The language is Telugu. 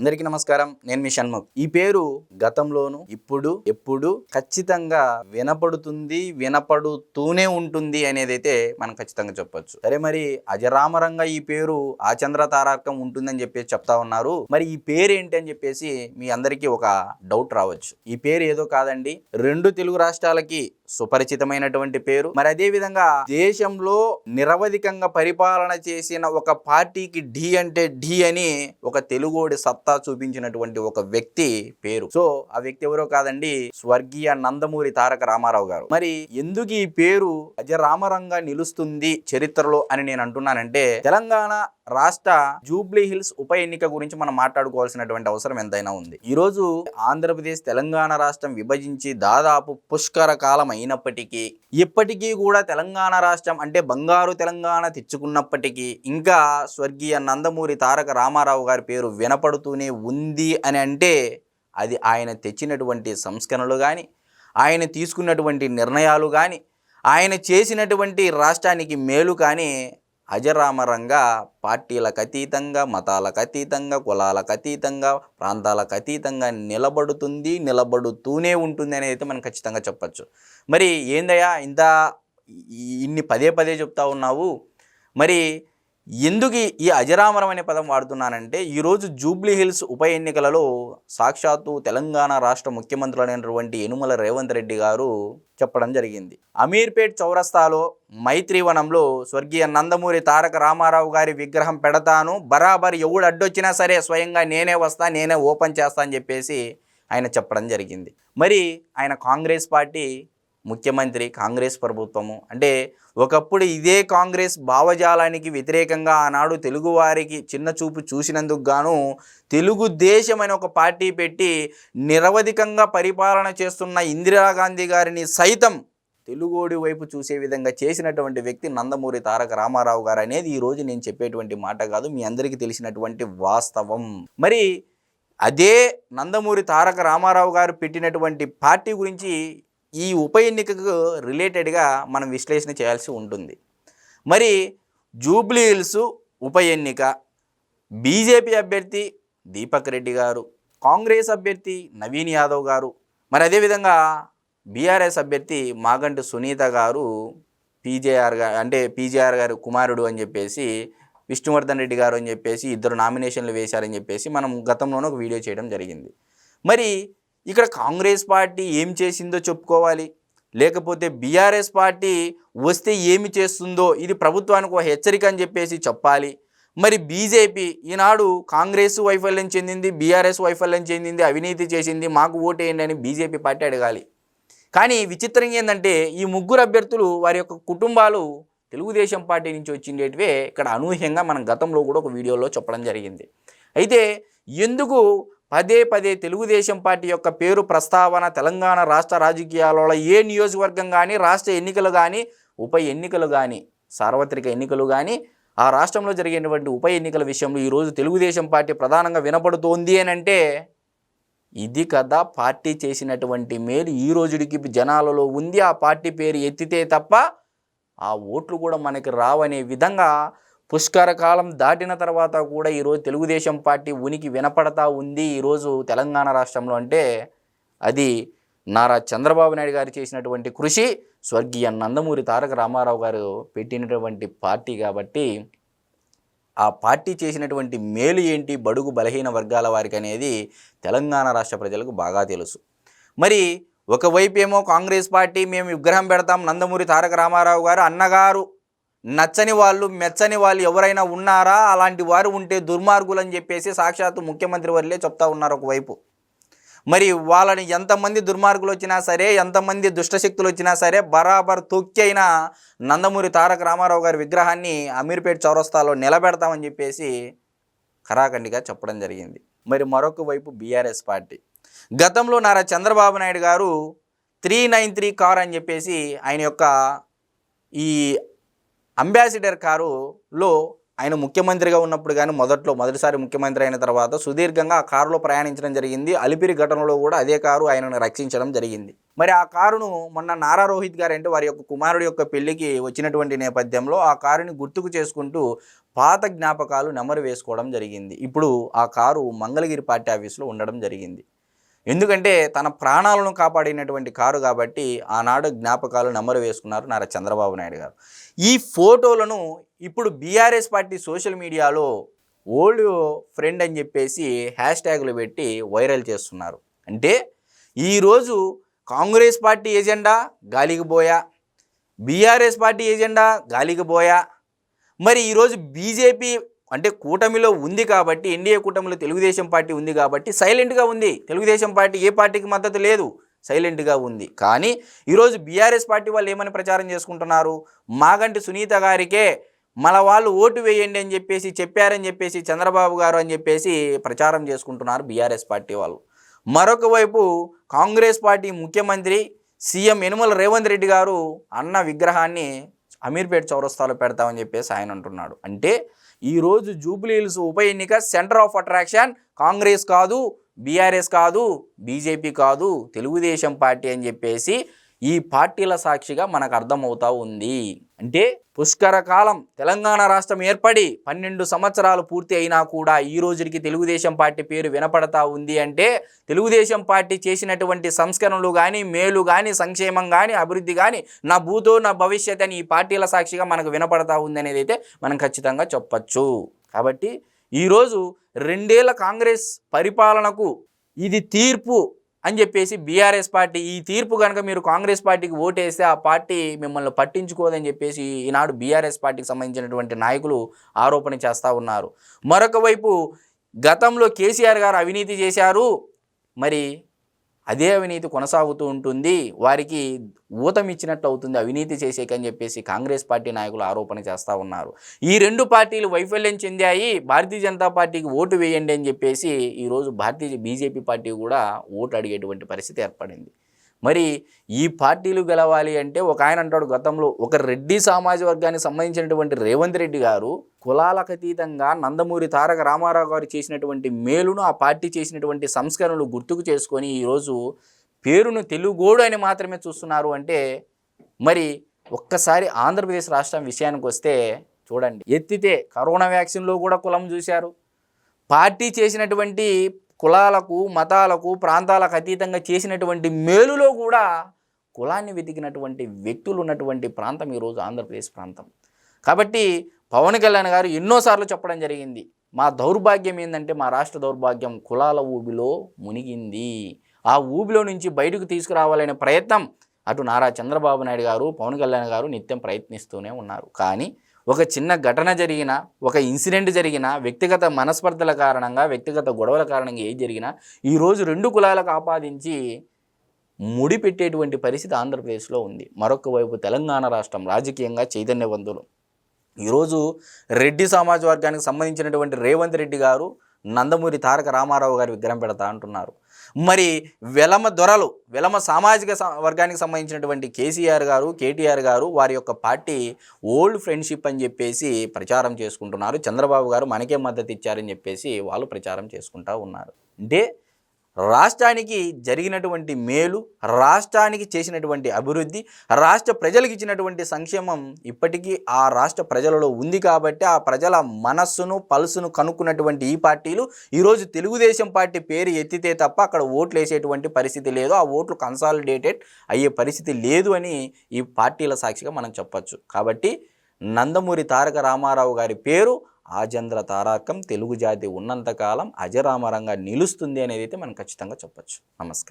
అందరికీ నమస్కారం. నేను మీ షణ్ముఖ్. ఈ పేరు గతంలోను ఇప్పుడు ఎప్పుడు ఖచ్చితంగా వినపడుతుంది వినపడుతూనే ఉంటుంది అనేది అయితే మనం ఖచ్చితంగా చెప్పొచ్చు. సరే మరి అజరామరంగా ఈ పేరు ఆచంద్ర తారకం ఉంటుందని చెప్పేసి చెప్తా ఉన్నారు. మరి ఈ పేరు ఏంటి అని చెప్పేసి మీ అందరికీ ఒక డౌట్ రావచ్చు. ఈ పేరు ఏదో కాదండి. రెండు తెలుగు రాష్ట్రాలకి సుపరిచితమైనటువంటి పేరు. మరి అదే విధంగా దేశంలో నిరవధికంగా పరిపాలన చేసిన ఒక పార్టీకి ఢీ అంటే ఢీ అని ఒక తెలుగోడి సత్తా చూపించినటువంటి ఒక వ్యక్తి పేరు. సో ఆ వ్యక్తి ఎవరో కాదండి స్వర్గీయ నందమూరి తారక రామారావు గారు. మరి ఎందుకు ఈ పేరు అజరామరంగా నిలుస్తుంది చరిత్రలో అని నేను అంటున్నానంటే తెలంగాణ రాష్ట్ర జూబ్లీ హిల్స్ ఉప ఎన్నిక గురించి మనం మాట్లాడుకోవాల్సినటువంటి అవసరం ఎంతైనా ఉంది. ఈరోజు ఆంధ్రప్రదేశ్ తెలంగాణ రాష్ట్రం విభజించి దాదాపు పుష్కర కాలం అయినప్పటికీ ఇప్పటికీ కూడా తెలంగాణ రాష్ట్రం అంటే బంగారు తెలంగాణ తెచ్చుకున్నప్పటికీ ఇంకా స్వర్గీయ నందమూరి తారక రామారావు గారి పేరు వినపడుతూనే ఉంది అని అంటే అది ఆయన తెచ్చినటువంటి సంస్కరణలు కానీ ఆయన తీసుకున్నటువంటి నిర్ణయాలు కానీ ఆయన చేసినటువంటి రాష్ట్రానికి మేలు కానీ అజరామరంగా పార్టీలకు అతీతంగా మతాలకు అతీతంగా కులాలకు అతీతంగా ప్రాంతాలకు అతీతంగా నిలబడుతుంది నిలబడుతూనే ఉంటుంది అనేది అయితే మనం ఖచ్చితంగా చెప్పచ్చు. మరి ఏందయ్యా ఇంత ఇన్ని పదే పదే చెప్తా ఉన్నావు. మరి ఎందుకు ఈ- అజరామరం అనే పదం వాడుతున్నానంటే ఈరోజు జూబ్లీ హిల్స్ ఉప ఎన్నికలలో సాక్షాత్తు తెలంగాణ రాష్ట్ర ముఖ్యమంత్రులైనటువంటి యనుమల రేవంత్ రెడ్డి గారు చెప్పడం జరిగింది. అమీర్పేట్ చౌరస్తాలో మైత్రివనంలో స్వర్గీయ నందమూరి తారక రామారావు గారి విగ్రహం పెడతాను బరాబర్ ఎవడు అడ్డొచ్చినా సరే స్వయంగా నేనే వస్తా నేనే ఓపెన్ చేస్తా అని చెప్పేసి ఆయన చెప్పడం జరిగింది. మరి ఆయన కాంగ్రెస్ పార్టీ ముఖ్యమంత్రి కాంగ్రెస్ ప్రభుత్వము. అంటే ఒకప్పుడు ఇదే కాంగ్రెస్ భావజాలానికి వ్యతిరేకంగా ఆనాడు తెలుగువారికి చిన్న చూపు చూసినందుకు గాను తెలుగుదేశం అనే ఒక పార్టీ పెట్టి నిరవధికంగా పరిపాలన చేస్తున్న ఇందిరాగాంధీ గారిని సైతం తెలుగోడి వైపు చూసే విధంగా చేసినటువంటి వ్యక్తి నందమూరి తారక రామారావు గారు అనేది ఈరోజు నేను చెప్పేటువంటి మాట కాదు మీ అందరికీ తెలిసినటువంటి వాస్తవం. మరి అదే నందమూరి తారక రామారావు గారు పెట్టినటువంటి పార్టీ గురించి ఈ ఉప ఎన్నికకు రిలేటెడ్గా మనం విశ్లేషణ చేయాల్సి ఉంటుంది. మరి జూబ్లీ హిల్స్ ఉప ఎన్నిక బీజేపీ అభ్యర్థి దీపక్ రెడ్డి గారు కాంగ్రెస్ అభ్యర్థి నవీన్ యాదవ్ గారు మరి అదేవిధంగా బీఆర్ఎస్ అభ్యర్థి మాగంటి సునీత గారు పీజేఆర్ గారు అంటే పీజేఆర్ గారు కుమారుడు అని చెప్పేసి విష్ణువర్ధన్ రెడ్డి గారు అని చెప్పేసి ఇద్దరు నామినేషన్లు వేశారని చెప్పేసి మనం గతంలోనే ఒక వీడియో చేయడం జరిగింది. మరి ఇక్కడ కాంగ్రెస్ పార్టీ ఏం చేసిందో చెప్పుకోవాలి. లేకపోతే బీఆర్ఎస్ పార్టీ వస్తే ఏమి చేస్తుందో ఇది ప్రభుత్వానికి ఒక హెచ్చరిక అని చెప్పేసి చెప్పాలి. మరి బీజేపీ ఈనాడు కాంగ్రెస్ వైఫల్యం చెందింది బీఆర్ఎస్ వైఫల్యం చెందింది అవినీతి చేసింది మాకు ఓటేయండి అని బీజేపీ పార్టీ అడగాలి. కానీ విచిత్రంగా ఏంటంటే ఈ ముగ్గురు అభ్యర్థులు వారి యొక్క కుటుంబాలు తెలుగుదేశం పార్టీ నుంచి వచ్చిండేటివే ఇక్కడ అనూహ్యంగా మనం గతంలో కూడా ఒక వీడియోలో చెప్పడం జరిగింది. అయితే ఎందుకు పదే పదే తెలుగుదేశం పార్టీ యొక్క పేరు ప్రస్తావన తెలంగాణ రాష్ట్ర రాజకీయాలలో ఏ నియోజకవర్గం కానీ రాష్ట్ర ఎన్నికలు కానీ ఉప ఎన్నికలు కానీ సార్వత్రిక ఎన్నికలు కానీ ఆ రాష్ట్రంలో జరిగినటువంటి ఉప ఎన్నికల విషయంలో ఈరోజు తెలుగుదేశం పార్టీ ప్రధానంగా వినపడుతోంది అని అంటే ఇది కదా పార్టీ చేసినటువంటి మేలు. ఈ రోజుడికి జనాలలో ఉంది. ఆ పార్టీ పేరు ఎత్తితే తప్ప ఆ ఓట్లు కూడా మనకి రావనే విధంగా పుష్కర కాలం దాటిన తర్వాత కూడా ఈరోజు తెలుగుదేశం పార్టీ ఉనికి వినపడతా ఉంది. ఈరోజు తెలంగాణ రాష్ట్రంలో అంటే అది నారా చంద్రబాబు నాయుడు గారు చేసినటువంటి కృషి స్వర్గీయ నందమూరి తారక రామారావు గారు పెట్టినటువంటి పార్టీ కాబట్టి ఆ పార్టీ చేసినటువంటి మేలు ఏంటి బడుగు బలహీన వర్గాల వారికి అనేది తెలంగాణ రాష్ట్ర ప్రజలకు బాగా తెలుసు. మరి ఒకవైపు ఏమో కాంగ్రెస్ పార్టీ మేము విగ్రహం పెడతాం నందమూరి తారక రామారావు గారు అన్నగారు నచ్చని వాళ్ళు మెచ్చని వాళ్ళు ఎవరైనా ఉన్నారా? అలాంటి వారు ఉంటే దుర్మార్గులు అని చెప్పేసి సాక్షాత్తు ముఖ్యమంత్రి వర్లే చెప్తా ఉన్నారు ఒకవైపు. మరి వాళ్ళని ఎంతమంది దుర్మార్గులు వచ్చినా సరే ఎంతమంది దుష్టశక్తులు వచ్చినా సరే బరాబర్ తొక్కి అయిన నందమూరి తారక రామారావు గారి విగ్రహాన్ని అమీర్పేట్ చౌరస్తాలో నిలబెడతామని చెప్పేసి ఖరాఖండిగా చెప్పడం జరిగింది. మరి మరొక వైపు బీఆర్ఎస్ పార్టీ. గతంలో నారా చంద్రబాబు నాయుడు గారు త్రీ నైన్ త్రీ కార్ అని చెప్పేసి ఆయన యొక్క ఈ అంబాసిడర్ కారులో ఆయన ముఖ్యమంత్రిగా ఉన్నప్పుడు కానీ మొదట్లో మొదటిసారి ముఖ్యమంత్రి అయిన తర్వాత సుదీర్ఘంగా ఆ కారులో ప్రయాణించడం జరిగింది. అలిపిరి ఘటనలో కూడా అదే కారు ఆయనను రక్షించడం జరిగింది. మరి ఆ కారును మొన్న నారా రోహిత్ గారు అంటే వారి యొక్క కుమారుడి యొక్క పెళ్ళికి వచ్చినటువంటి నేపథ్యంలో ఆ కారుని గుర్తుకు చేసుకుంటూ పాత జ్ఞాపకాలు నెమరు వేసుకోవడం జరిగింది. ఇప్పుడు ఆ కారు మంగళగిరి పార్టీ ఆఫీసులో ఉండడం జరిగింది. ఎందుకంటే తన ప్రాణాలను కాపాడినటువంటి కారు కాబట్టి ఆనాడు జ్ఞాపకాలు నెమరు వేసుకున్నారు నారా చంద్రబాబు నాయుడు గారు. ఈ ఫోటోలను ఇప్పుడు BRS party social media old friend అని చెప్పేసి హ్యాష్ ట్యాగులు పెట్టి వైరల్ చేస్తున్నారు. అంటే ఈరోజు కాంగ్రెస్ పార్టీ ఎజెండా గాలికి పోయా బీఆర్ఎస్ పార్టీ ఎజెండా గాలికి పోయా. మరి ఈరోజు బీజేపీ అంటే కూటమిలో ఉంది కాబట్టి ఎన్డీఏ కూటమిలో తెలుగుదేశం పార్టీ ఉంది కాబట్టి సైలెంట్గా ఉంది. తెలుగుదేశం పార్టీ ఏ పార్టీకి మద్దతు లేదు. సైలెంట్గా ఉంది. కానీ ఈరోజు బీఆర్ఎస్ పార్టీ వాళ్ళు ఏమని ప్రచారం చేసుకుంటున్నారు? మాగంటి సునీత గారికే మన వాళ్ళు ఓటు వేయండి అని చెప్పేసి చెప్పారని చెప్పేసి చంద్రబాబు గారు అని చెప్పేసి ప్రచారం చేసుకుంటున్నారు బీఆర్ఎస్ పార్టీ వాళ్ళు. మరొక వైపు కాంగ్రెస్ పార్టీ ముఖ్యమంత్రి సీఎం యనుమల రేవంత్ రెడ్డి గారు అన్న విగ్రహాన్ని అమీర్పేట చౌరస్తాలో పెడతామని చెప్పేసి ఆయన అంటున్నాడు. అంటే ఈరోజు జూబ్లీ హిల్స్ ఉప ఎన్నిక సెంటర్ ఆఫ్ అట్రాక్షన్ కాంగ్రెస్ కాదు బీఆర్ఎస్ కాదు బీజేపీ కాదు తెలుగుదేశం పార్టీ అని చెప్పేసి ఈ పార్టీల సాక్షిగా మనకు అర్థమవుతా ఉంది. అంటే పుష్కర కాలం తెలంగాణ రాష్ట్రం ఏర్పడి పన్నెండు సంవత్సరాలు పూర్తి అయినా కూడా ఈ రోజుకి తెలుగుదేశం పార్టీ పేరు వినపడతా ఉంది అంటే తెలుగుదేశం పార్టీ చేసినటువంటి సంస్కరణలు కానీ మేలు కానీ సంక్షేమం కానీ అభివృద్ధి కానీ నా భూతో నా భవిష్యత్ అని ఈ పార్టీల సాక్షిగా మనకు వినపడతా ఉంది అనేది అయితే మనం ఖచ్చితంగా చెప్పచ్చు. కాబట్టి ఈరోజు రెండేళ్ళ కాంగ్రెస్ పరిపాలనకు ఇది తీర్పు అని చెప్పేసి బీఆర్ఎస్ పార్టీ ఈ తీర్పు కనుక మీరు కాంగ్రెస్ పార్టీకి ఓటేస్తే ఆ పార్టీ మిమ్మల్ని పట్టించుకోదని చెప్పేసి ఈనాడు బీఆర్ఎస్ పార్టీకి సంబంధించినటువంటి నాయకులు ఆరోపణ చేస్తూ ఉన్నారు. మరొక వైపు గతంలో కేసీఆర్ గారు అవినీతి చేశారు. మరి అదే అవినీతి కొనసాగుతూ ఉంటుంది. వారికి ఊతం ఇచ్చినట్లు అవుతుంది. అవినీతి చేసేకని చెప్పేసి కాంగ్రెస్ పార్టీ నాయకులు ఆరోపణ చేస్తూ ఉన్నారు. ఈ రెండు పార్టీలు వైఫల్యం చెందాయి. భారతీయ జనతా పార్టీకి ఓటు వేయండి అని చెప్పేసి ఈరోజు భారతీయ బీజేపీ పార్టీ కూడా ఓటు అడిగేటువంటి పరిస్థితి ఏర్పడింది. మరి ఈ పార్టీలు గెలవాలి అంటే ఒక ఆయన అంటాడు గతంలో ఒక రెడ్డి సమాజ వర్గానికి సంబంధించినటువంటి రేవంత్ రెడ్డి గారు కులాలకు అతీతంగా నందమూరి తారక రామారావు గారు చేసినటువంటి మేలును ఆ పార్టీ చేసినటువంటి సంస్కరణలు గుర్తుకు చేసుకొని ఈరోజు పేరును తెలుగోడు అని మాత్రమే చూస్తున్నారు అంటే మరి ఒక్కసారి ఆంధ్రప్రదేశ్ రాష్ట్రం విషయానికి వస్తే చూడండి. ఎత్తితే కరోనా వ్యాక్సిన్లో కూడా కులం చూశారు. పార్టీ చేసినటువంటి కులాలకు మతాలకు ప్రాంతాలకు అతీతంగా చేసినటువంటి మేలులో కూడా కులాన్ని వెతికినటువంటి వ్యక్తులు ఉన్నటువంటి ప్రాంతం ఈరోజు ఆంధ్రప్రదేశ్ ప్రాంతం. కాబట్టి పవన్ కళ్యాణ్ గారు ఎన్నోసార్లు చెప్పడం జరిగింది. మా దౌర్భాగ్యం ఏంటంటే మా రాష్ట్ర దౌర్భాగ్యం కులాల ఊబిలో మునిగింది. ఆ ఊబిలో నుంచి బయటకు తీసుకురావాలనే ప్రయత్నం అటు నారా చంద్రబాబు నాయుడు గారు పవన్ కళ్యాణ్ గారు నిత్యం ప్రయత్నిస్తూనే ఉన్నారు. కానీ ఒక చిన్న ఘటన జరిగిన ఒక ఇన్సిడెంట్ జరిగిన వ్యక్తిగత మనస్పర్ధల కారణంగా వ్యక్తిగత గొడవల కారణంగా ఏది జరిగినా ఈరోజు రెండు కులాలకు ఆపాదించి ముడి పెట్టేటువంటి పరిస్థితి ఆంధ్రప్రదేశ్లో ఉంది. మరొక వైపు తెలంగాణ రాష్ట్రం రాజకీయంగా చైతన్యవంతులు. ఈరోజు రెడ్డి సమాజ వర్గానికి సంబంధించినటువంటి రేవంత్ రెడ్డి గారు నందమూరి తారక రామారావు గారి విగ్రహం పెడతా అంటున్నారు. మరి వెలమ దొరలు వెలమ సామాజిక వర్గానికి సంబంధించినటువంటి కేసీఆర్ గారు కేటీఆర్ గారు వారి యొక్క పార్టీ ఓల్డ్ ఫ్రెండ్షిప్ అని చెప్పేసి ప్రచారం చేసుకుంటున్నారు. చంద్రబాబు గారు మనకే మద్దతు ఇచ్చారని చెప్పేసి వాళ్ళు ప్రచారం చేసుకుంటా ఉన్నారు. అంటే రాష్ట్రానికి జరిగినటువంటి మేలు రాష్ట్రానికి చేసినటువంటి అభివృద్ధి రాష్ట్ర ప్రజలకు ఇచ్చినటువంటి సంక్షేమం ఇప్పటికీ ఆ రాష్ట్ర ప్రజలలో ఉంది కాబట్టి ఆ ప్రజల మనస్సును పల్సును కనుక్కున్నటువంటి ఈ పార్టీలు ఈరోజు తెలుగుదేశం పార్టీ పేరు ఎత్తితే తప్ప అక్కడ ఓట్లు వేసేటువంటి పరిస్థితి లేదు. ఆ ఓట్లు కన్సాలిడేటెడ్ అయ్యే పరిస్థితి లేదు అని ఈ పార్టీల సాక్షిగా మనం చెప్పచ్చు. కాబట్టి నందమూరి తారక రామారావు గారి పేరు ఆజంద్ర తారాకం తెలుగు జాతి ఉన్నంతకాలం అజరామరంగా నిలుస్తుంది అనేది అయితే మనం ఖచ్చితంగా చెప్పొచ్చు. నమస్కారం.